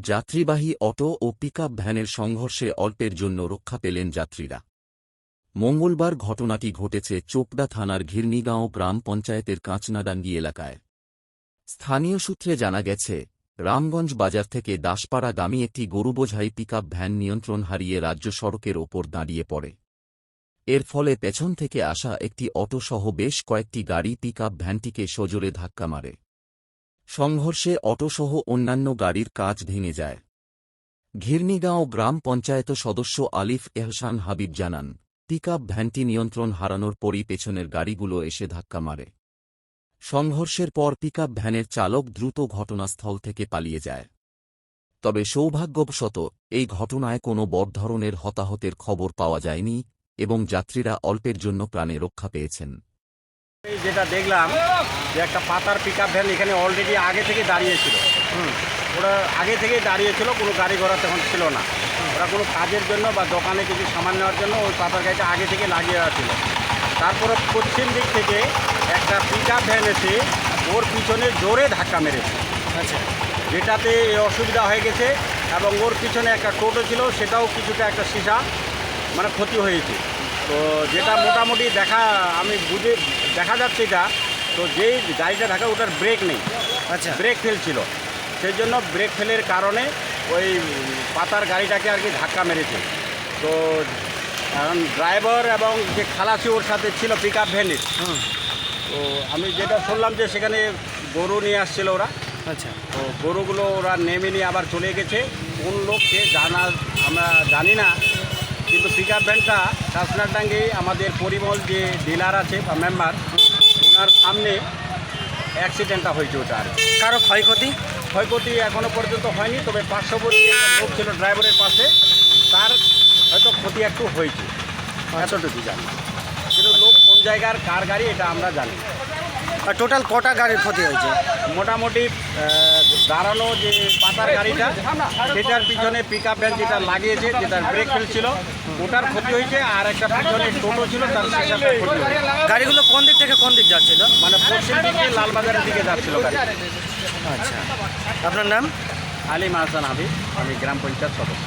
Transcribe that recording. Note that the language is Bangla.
যাত্রীবাহী অটো ও পিকআপ ভ্যানের সংঘর্ষে অল্পের জন্য রক্ষা পেলেন যাত্রীরা। মঙ্গলবার ঘটনাটি ঘটেছে চোপড়া থানার ঘিরনিগাঁও গ্রাম পঞ্চায়েতের কাঁচনাডাঙ্গি এলাকায়। স্থানীয় সূত্রে জানা গেছে, রামগঞ্জ বাজার থেকে দাসপাড়াগামী একটি গরুবোঝাই পিকআপ ভ্যান নিয়ন্ত্রণ হারিয়ে রাজ্য সড়কের ওপর দাঁড়িয়ে পড়ে। এর ফলে পেছন থেকে আসা একটি অটোসহ বেশ কয়েকটি গাড়ি পিকআপ ভ্যানটিকে সজোরে ধাক্কা মারে। সংঘর্ষে অটোসহ অন্যান্য গাড়ির কাজ ভেঙে যায়। ঘিরনিগাঁও গ্রাম পঞ্চায়েত সদস্য আলিফ এহসান হাবিব জানান, পিকআপ ভ্যানটি নিয়ন্ত্রণ হারানোর পরই পেছনের গাড়িগুলো এসে ধাক্কা মারে। সংঘর্ষের পর পিকআপ ভ্যানের চালক দ্রুত ঘটনাস্থল থেকে পালিয়ে যায়। তবে সৌভাগ্যবশত, এই ঘটনায় কোনো বড় ধরনের হতাহতের খবর পাওয়া যায়নি এবং যাত্রীরা অল্পের জন্য প্রাণে রক্ষা পেয়েছেন। যেটা দেখলাম যে একটা পাতার পিক আপ ভ্যান এখানে অলরেডি আগে থেকে দাঁড়িয়েছিল। হুম। ওরা আগে থেকেই দাঁড়িয়েছিল কোনো গাড়ি ঘোড়া তখন ছিল না। ওরা কোনো কাজের জন্য বা দোকানে কিছু সামান নেওয়ার জন্য ওই পাতার গাড়িটা আগে থেকে লাগিয়ে দেওয়া ছিল তারপরে পশ্চিম দিক থেকে একটা পিক ভ্যান এসে ওর পিছনে জোরে ধাক্কা মেরেছে। আচ্ছা। যেটাতে অসুবিধা হয়ে গেছে এবং ওর পিছনে একটা টোটো ছিল সেটাও কিছুটা একটা সীসা মানে ক্ষতি হয়েছে। তো যেটা মোটামুটি দেখা আমি বুঝে দেখা যাচ্ছে এটা তো যেই গাড়িটা ঢাকা ওটার ব্রেক নেই। আচ্ছা। ব্রেক ফেল ছিল। সেই জন্য ব্রেক ফেলের কারণে ওই পাতার গাড়িটাকে আর কি ধাক্কা মেরেছে। তো এখন ড্রাইভার এবং যে খালাসি ওর সাথে ছিল পিক আপ ভ্যানের তো আমি যেটা শুনলাম যে সেখানে গরু নিয়ে আসছিল ওরা। আচ্ছা। তো গরুগুলো ওরা নেমে নিয়ে আবার চলে গেছে। কোন লোককে জানা আমরা জানি না। কিন্তু পিক আপ ভ্যানটা কাসনারডাঙ্গে আমাদের পরিমল যে ডিলার আছে বা মেম্বার ওনার সামনে অ্যাক্সিডেন্টটা হয়েছে ওটা আর কারও ক্ষয়ক্ষতি? ক্ষয়ক্ষতি এখনও পর্যন্ত হয়নি তবে পার্শ্ববর্তী লোক ছিল ড্রাইভারের পাশে তার হয়তো ক্ষতি একটু হয়েছে। এতটুকু জানি। কিন্তু লোক কোন জায়গার কার গাড়ি এটা আমরা জানি আর টোটাল কটা গাড়ির ক্ষতি হয়েছে? মোটামুটি দাঁড়ানো যে পাতার গাড়িটা সেটার পিছনে পিক আপ ভ্যান যেটা লাগিয়েছে যেটার ব্রেক ফেল ছিল ওটার ক্ষতি হয়েছে আর একটা পিছনে টোটো ছিল তার সেটার ক্ষতি গাড়িগুলো কোন দিক থেকে কোন দিক যাচ্ছিল? মানে পশ্চিম দিকে লালবাজারের দিকে যাচ্ছিল গাড়ি। আচ্ছা। আপনার নাম? আলিম আহসান হাবিব আমি গ্রাম পঞ্চায়েত সদস্য।